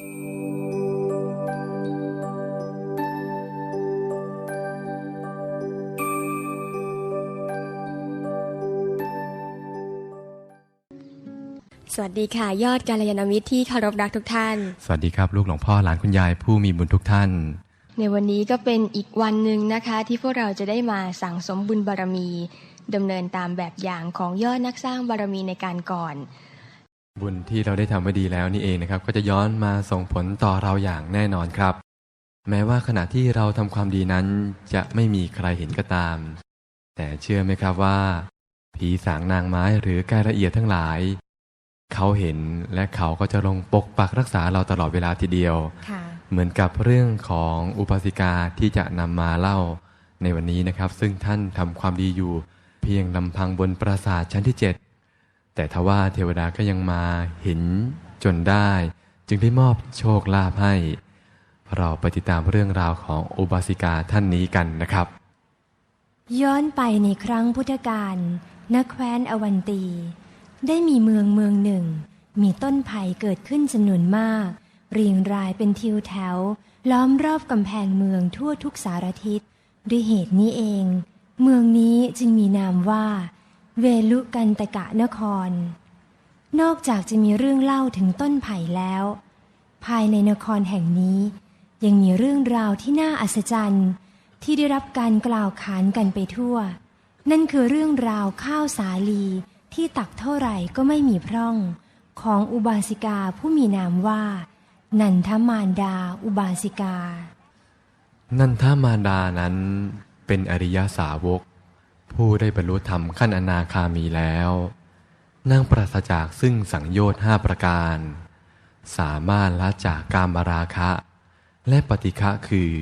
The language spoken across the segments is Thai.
สวัสดีค่ะ ยอดกาลยานมิตรที่เคารพรักทุกท่าน สวัสดีครับลูกหลวงพ่อหลานคุณยายผู้มีบุญทุกท่าน ในวันนี้ก็เป็นอีกวันหนึ่งนะคะ ที่พวกเราจะได้มาสั่งสมบุญบารมีดำเนินตามแบบอย่างของยอดนักสร้างบารมีในการก่อน บุญที่เราได้ทำไว้ดีแล้วนี่เองนะครับ ก็จะย้อนมาส่งผลต่อเราอย่างแน่นอนครับ แม้ว่าขณะที่เราทำความดีนั้น จะไม่มีใครเห็นก็ตาม แต่เชื่อไหมครับว่า ผีสางนางไม้หรือกายละเอียดทั้งหลาย เขาเห็นและเขาก็จะลงปกปักรักษาเราตลอดเวลาทีเดียวค่ะเหมือนกับเรื่องของอุปาสิกาที่จะนำมาเล่าในวันนี้นะครับ ซึ่งท่านทำความดีอยู่ เพียงลำพังบนปราสาทชั้นที่ 7 แต่ทว่าเทวดาก็ยังมาเห็นจนได้ จึงได้มอบโชคลาภให้ เราไปติดตามเรื่องราวของอุบาสิกาท่านนี้กันนะครับ ย้อนไปในครั้งพุทธกาลณแคว้นอวันตี ได้มีเมืองเมืองหนึ่ง มีต้นไผ่เกิดขึ้นจำนวนมาก เรียงรายเป็นทิวแถว ล้อมรอบกำแพงเมืองทั่วทุกสารทิศด้วยเหตุนี้เอง เมืองนี้จึงมีนามว่า เวลุกันตะกะนคร นอกจากจะมีเรื่องเล่าถึงต้นไผ่แล้ว ภายในนครแห่งนี้ยังมีเรื่องราวที่น่าอัศจรรย์ที่ได้รับการกล่าวขานกันไปทั่ว นั่นคือเรื่องราวข้าวสาลีที่ตักเท่าไหร่ก็ไม่มีพร่อง ของอุบาสิกาผู้มีนามว่า นันทมารดาอุบาสิกา นันทามารดานั้นเป็นอริยสาวก ผู้ได้บรรลุธรรมขั้นอนาคามีแล้วนางปราศจากซึ่งสังโยชน์ห้าประการ สามารถละจากกามราคะ และปฏิฆะคือ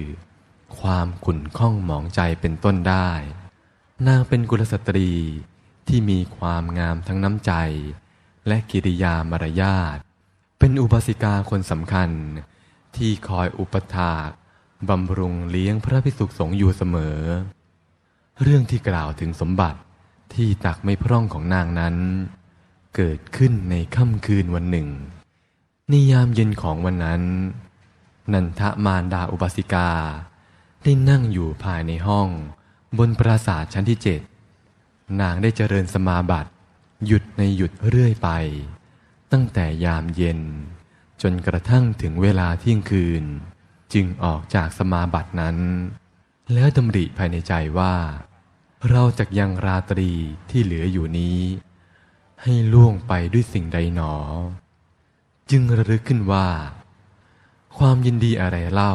ความขุ่นข้องหมองใจเป็นต้นได้ นางเป็นกุลสตรีที่มีความงามทั้งน้ำใจ และกิริยามารยาท เป็นอุบาสิกาคนสำคัญ ที่คอยอุปถากบำรุงเลี้ยงพระภิกษุสงฆ์อยู่เสมอ เรื่องที่กล่าวถึงสมบัติที่ตักไม่พร่องของนางนั้น เกิดขึ้นในค่ำคืนวันหนึ่งในยามเย็นของวันนั้น นันทมารดาอุบาสิกา ได้นั่งอยู่ภายในห้อง บนปราสาทชั้นที่เจ็ดนางได้เจริญสมาบัติ หยุดในหยุดเรื่อยไป ตั้งแต่ยามเย็น จนกระทั่งถึงเวลาเที่ยงคืน จึงออกจากสมาบัตินั้น แล้วดำริภายในใจว่า เราจะยังราตรีที่เหลืออยู่นี้ ให้ล่วงไปด้วยสิ่งใดหนอ จึงระลึกขึ้นว่า ความยินดีอะไรเล่า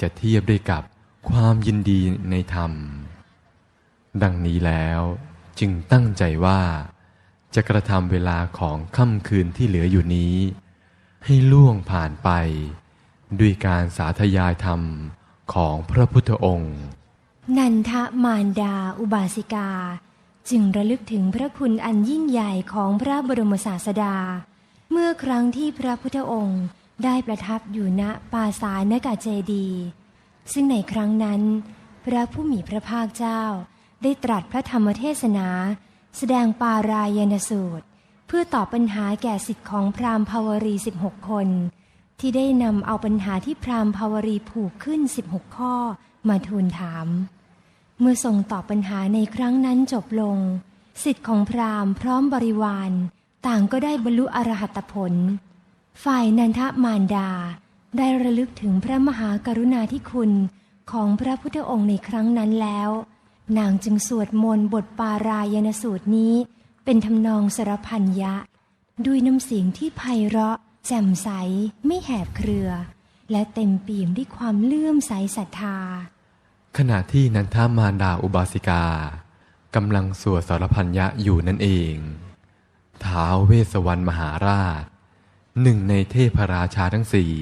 จะเทียบได้กับความยินดีในธรรม ดังนี้แล้วจึงตั้งใจว่า จะกระทำเวลาของค่ำคืนที่เหลืออยู่นี้ ให้ล่วงผ่านไป ด้วยการสาธยายธรรม ของพระพุทธองค์ นันทมารดาอุบาสิกา จึงระลึกถึงพระคุณอันยิ่งใหญ่ของพระบรมศาสดา เมื่อครั้งที่พระพุทธองค์ได้ประทับอยู่ณปาสานกาเจดี ซึ่งในครั้งนั้น พระผู้มีพระภาคเจ้า ได้ตรัสพระธรรมเทศนา แสดงปารายณสูตร เพื่อตอบปัญหาแก่สิทธิของพราหมณ์ภาวรี 16 คน ที่ได้นำเอาปัญหาที่พราหมณ์ภาวรีผูกขึ้น 16 ข้อมาทูลถาม เมื่อทรงตอบปัญหาในครั้งนั้นจบลง สิทธิ์ของพราหมณ์พร้อมบริวาร ต่างก็ได้บรรลุอรหัตผล ฝ่ายนันทมารดา ได้ระลึกถึงพระมหากรุณาธิคุณของพระพุทธองค์ในครั้งนั้นแล้ว นางจึงสวดมนต์บทปารายณสูตรนี้ เป็นทำนองสรพันยะ ด้วยน้ำเสียงที่ไพเราะ แจ่มใสไม่แหบเครือ และเต็มปี่ยมด้วยความเลื่อมใสศรัทธา ขณะที่นันทามารดาอุบาสิกากำลังสวดสารพันยะอยู่นั่นเองท้าวเวสสวรรณมหาราช หนึ่งในเทพราชาทั้งสี่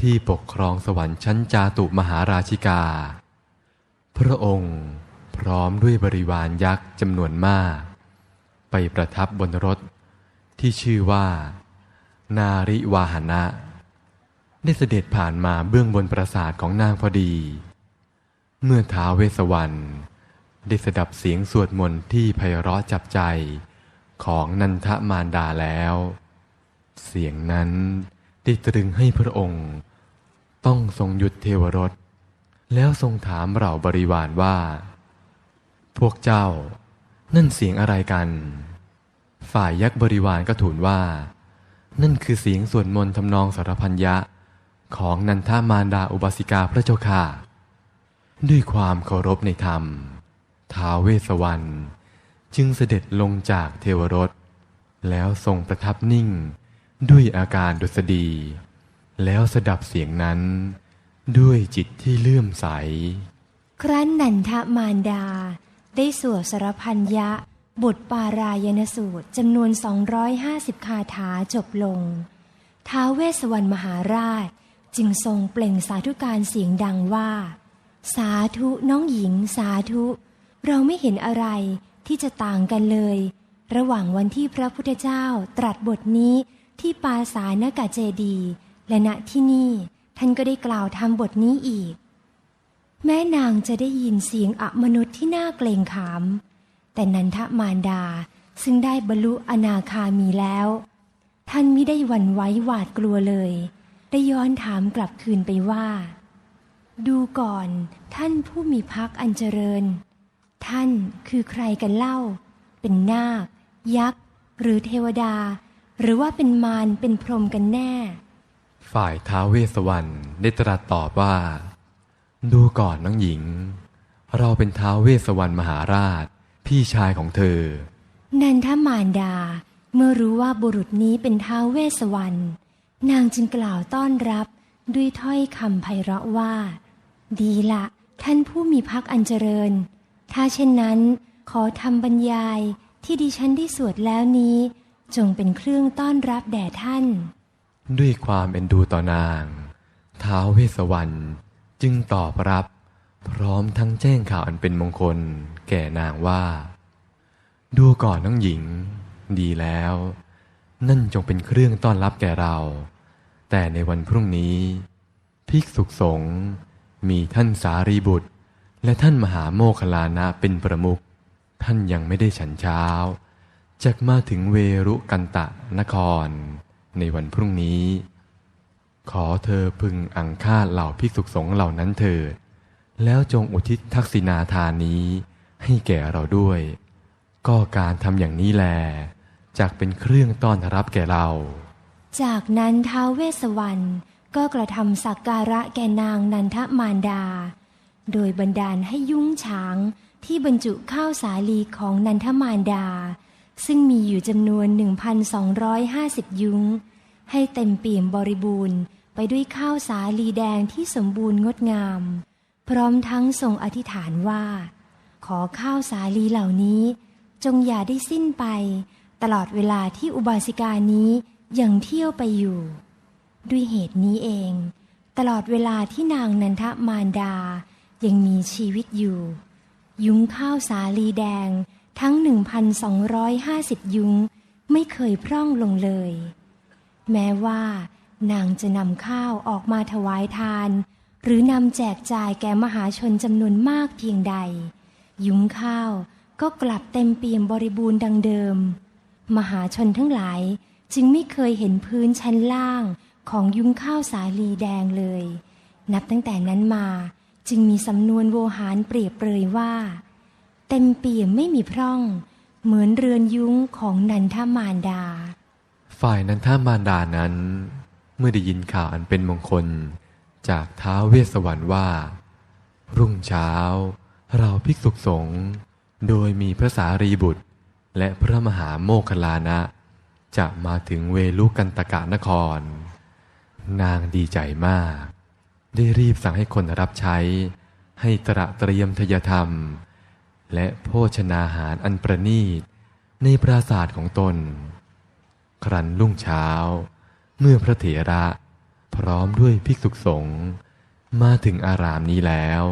ที่ปกครองสวรรค์ชั้นจาตุมหาราชิกา พระองค์พร้อมด้วยบริวารยักษ์จำนวนมาก ไปประทับบนรถที่ชื่อว่า นาริวาหนะ ได้เสด็จผ่านมาเบื้องบนปราสาทของนางพอดี เมื่อท้าเวสวรรณได้สดับเสียงสวดมนต์ที่ไพเราะจับใจของนันทมารดาแล้ว เสียงนั้นได้ตรึงให้พระองค์ ต้องทรงหยุดเทวรถแล้วทรงถามเหล่าบริวารว่า พวกเจ้านั่นเสียงอะไรกัน ฝ่ายยักษ์บริวารก็ทูลว่า นั่นคือเสียงสวดมนต์ทำนองสารพันยะ ของนันทามารดาอุบาสิกาพระเจ้าค่ะ ด้วยความเคารพในธรรม ท้าวเวสสวรรณจึงเสด็จลงจากเทวรถ แล้วทรงประทับนิ่งด้วยอาการดุษฎี แล้วสดับเสียงนั้น ด้วยจิตที่เลื่อมใส ครั้นนันทมารดาได้สวดสารพันยะ บทปารายณสูตรจำนวน 250 คาถาจบลง ท้าเวสวรรณมหาราชจึงทรงเปล่งสาธุการเสียงดังว่า สาธุน้องหญิงสาธุ เราไม่เห็นอะไรที่จะต่างกันเลย ระหว่างวันที่พระพุทธเจ้าตรัสบทนี้ที่ปาสานกาเจดี และณที่นี่ ท่านก็ได้กล่าวทำบทนี้อีก แม่นางจะได้ยินเสียงอมนุษย์ที่น่าเกรงขาม แต่นันทมารดาซึ่งได้บรรลุอนาคามีแล้ว ท่านไม่ได้หวั่นไหวหวาดกลัวเลย ได้ย้อนถามกลับคืนไปว่า ดูก่อนท่านผู้มีพักอันเจริญ ท่านคือใครกันเล่า เป็นนาค ยักษ์ หรือเทวดา หรือว่าเป็นมารเป็นพรหมกันแน่ ฝ่ายท้าวเวสสวรรณได้ตรัสตอบว่า ดูก่อนน้องหญิง เราเป็นท้าวเวสสวรรณมหาราช พี่ชายของเธอ นันทมารดา เมื่อรู้ว่าบุรุษนี้เป็นท้าวเวสสวรรณนางจึงกล่าวต้อนรับด้วยถ้อยคำไพเราะว่า ดีละท่านผู้มีพักอันเจริญ ถ้าเช่นนั้น ขอทำบรรยายที่ดิฉันได้สวดแล้วนี้ จงเป็นเครื่องต้อนรับแด่ท่าน ด้วยความเอ็นดูต่อนาง ท้าวเวสสวรรณจึงตอบรับ พร้อมทั้งแจ้งข่าวอันเป็นมงคล แก่นางว่า ดูก่อนน้องหญิง ดีแล้ว นั่นจงเป็นเครื่องต้อนรับแก่เรา แต่ในวันพรุ่งนี้ ภิกษุสงฆ์มีท่านสารีบุตร และท่านมหาโมคคลานะเป็นประมุขท่านยังไม่ได้ฉันเช้าจะมาถึงเวรุกันตะนคร ในวันพรุ่งนี้ ขอเธอพึงอังคาเหล่าภิกษุสงฆ์เหล่านั้นเถิดแล้วจงอุทิศทักษิณาทานนี้ ให้แก่เราด้วย ก็การทำอย่างนี้แลจากเป็นเครื่องต้อนรับแก่เรา จากนั้นท้าวเวสสวรรณก็กระทำสักการะแก่นางนันทมารดา โดยบันดาลให้ยุ้งฉางที่บรรจุข้าวสาลีของนันทมารดา ซึ่งมีอยู่จำนวน 1,250 ยุ้ง ให้เต็มเปี่ยมบริบูรณ์ไปด้วยข้าวสาลีแดงที่สมบูรณ์งดงาม พร้อมทั้งทรงอธิษฐานว่า ขอข้าวสาลีเหล่านี้ จงอย่าได้สิ้นไป ตลอดเวลาที่อุบาสิกานี้ยังเที่ยวไปอยู่ ด้วยเหตุนี้เอง ตลอดเวลาที่นางนันทมารดายังมีชีวิตอยู่ ยุ้งข้าวสาลีแดงทั้ง 1,250 ยุ้งไม่เคยพร่องลงเลย แม้ว่านางจะนำข้าวออกมาถวายทาน หรือนำแจกจ่ายแก่มหาชนจำนวนมากเพียงใด ยุ้งข้าว ก็กลับเต็มเปี่ยมบริบูรณ์ดังเดิม มหาชนทั้งหลายจึงไม่เคยเห็นพื้นชั้นล่างของยุ้งข้าวสาลีแดงเลย นับตั้งแต่นั้นมาจึงมีสำนวนโวหารเปรียบเปรยว่า เต็มเปี่ยมไม่มีพร่อง เหมือนเรือนยุ้งของนันทมารดา ฝ่ายนันทามารดานั้น เมื่อได้ยินข่าวอันเป็นมงคล จากท้าวเวสสวรรค์ว่า รุ่งเช้า เราภิกษุสงฆ์โดยมีพระสารีบุตร และพระมหาโมคคลานะ จะมาถึงเวลุกันตกะนคร นางดีใจมาก ได้รีบสั่งให้คนรับใช้ ให้ตระเตรียมทยธรรม และโภชนาหารอันประณีต ในปราสาทของตน ครั้นรุ่งเช้า เมื่อพระเถระ พร้อมด้วยภิกษุสงฆ์มาถึงอารามนี้แล้ว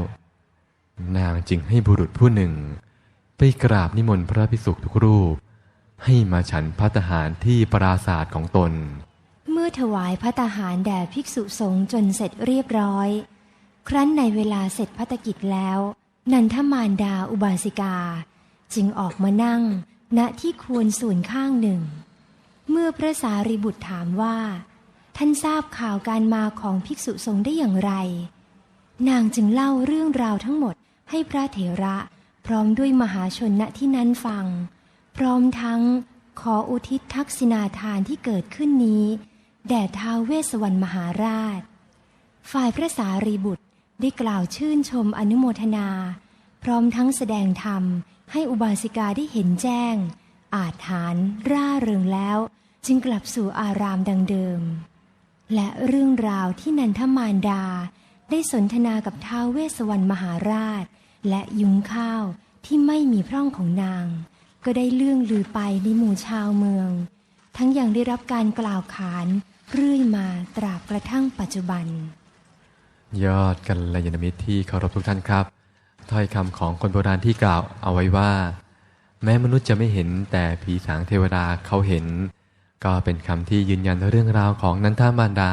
นางจึงให้บุรุษผู้หนึ่ง ไปกราบนิมนต์พระภิกษุทุกรูป ให้มาฉันพัตหารที่ปราศาสตร์ของตน เมื่อถวายพระตหารแด่ภิกษุสงฆ์จนเสร็จเรียบร้อย ครั้นในเวลาเสร็จพัตกิจแล้ว นันทมารดาอุบาสิกา จึงออกมานั่ง ณที่ควรส่วนข้างหนึ่ง เมื่อพระสารีบุตรถามว่า ท่านทราบข่าวการมาของภิกษุสงฆ์ได้อย่างไร นางจึงเล่าเรื่องราวทั้งหมด ให้พระเถระพร้อมด้วยมหาชนณที่นั้นฟัง พร้อมทั้งขออุทิศทักษิณาทานที่เกิดขึ้นนี้ แด่ท้าวเวสสวรรณมหาราช ฝ่ายพระสารีบุตรได้กล่าวชื่นชมอนุโมทนา พร้อมทั้งแสดงธรรม ให้อุบาสิกาได้เห็นแจ้ง อาจฐานร่าเริงแล้ว จึงกลับสู่อารามดังเดิม และเรื่องราวที่นันทมารดาได้สนทนากับท้าวเวสสวรรณมหาราช และยุ้งข้าวที่ไม่มีพร่องของนาง ก็ได้เลื่องลือไปในหมู่ชาวเมือง ทั้งยังได้รับการกล่าวขานเรื่อยมาตราบกระทั่งปัจจุบัน ยอดกัลยาณมิตรที่เคารพทุกท่านครับถ้อยคำของคนโบราณที่กล่าวเอาไว้ว่า แม้มนุษย์จะไม่เห็นแต่ผีสางเทวดาเขาเห็น ก็เป็นคำที่ยืนยันเรื่องราวของนันทามารดา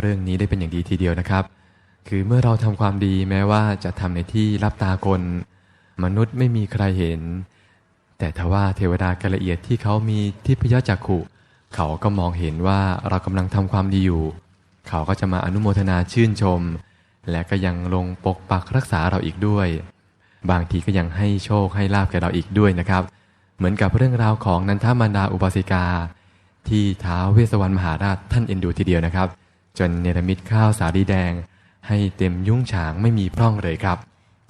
เรื่องนี้ได้เป็นอย่างดีทีเดียวนะครับ คือเมื่อเราทำความดีแม้ว่าจะทำในที่รับตาคน มนุษย์ไม่มีใครเห็น แต่ทว่าเทวดากละเอียดที่เขามีทิพยจักขุ เขาก็มองเห็นว่าเรากำลังทำความดีอยู่ เขาก็จะมาอนุโมทนาชื่นชม และก็ยังลงปกปักรักษาเราอีกด้วย บางทีก็ยังให้โชคให้ลาบแก่เราอีกด้วยนะครับ เหมือนกับเรื่องราวของนันทามารดาอุบาสิกา ที่ท้าวเวสสวรรณมหาราชท่านเอ็นดูทีเดียวนะครับ จนเนรมิตข้าวสาลีแดง ให้เต็มยุ่งฉางไม่มีพร่องเลยครับ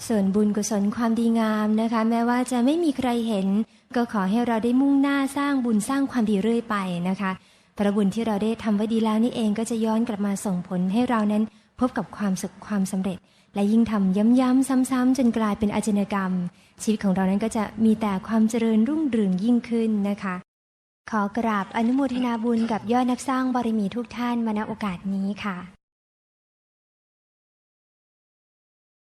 ส่วนบุญกุศลความดีงามนะคะ แม้ว่าจะไม่มีใครเห็น ก็ขอให้เราได้มุ่งหน้าสร้างบุญสร้างความดีเรื่อยไปนะคะพระบุญที่เราได้ทำไว้ดีแล้วนี่เองก็จะย้อนกลับมาส่งผลให้เรานั้นพบกับความสุขความสำเร็จ และยิ่งทำย้ำๆซ้ำๆจนกลายเป็นอาชญากรรม ชีวิตของเรานั้นก็จะมีแต่ความเจริญรุ่งเรืองยิ่งขึ้นนะคะ ขอกราบอนุโมทนาบุญกับยอดนักสร้างบารมีทุกท่านมาณโอกาสนี้ค่ะ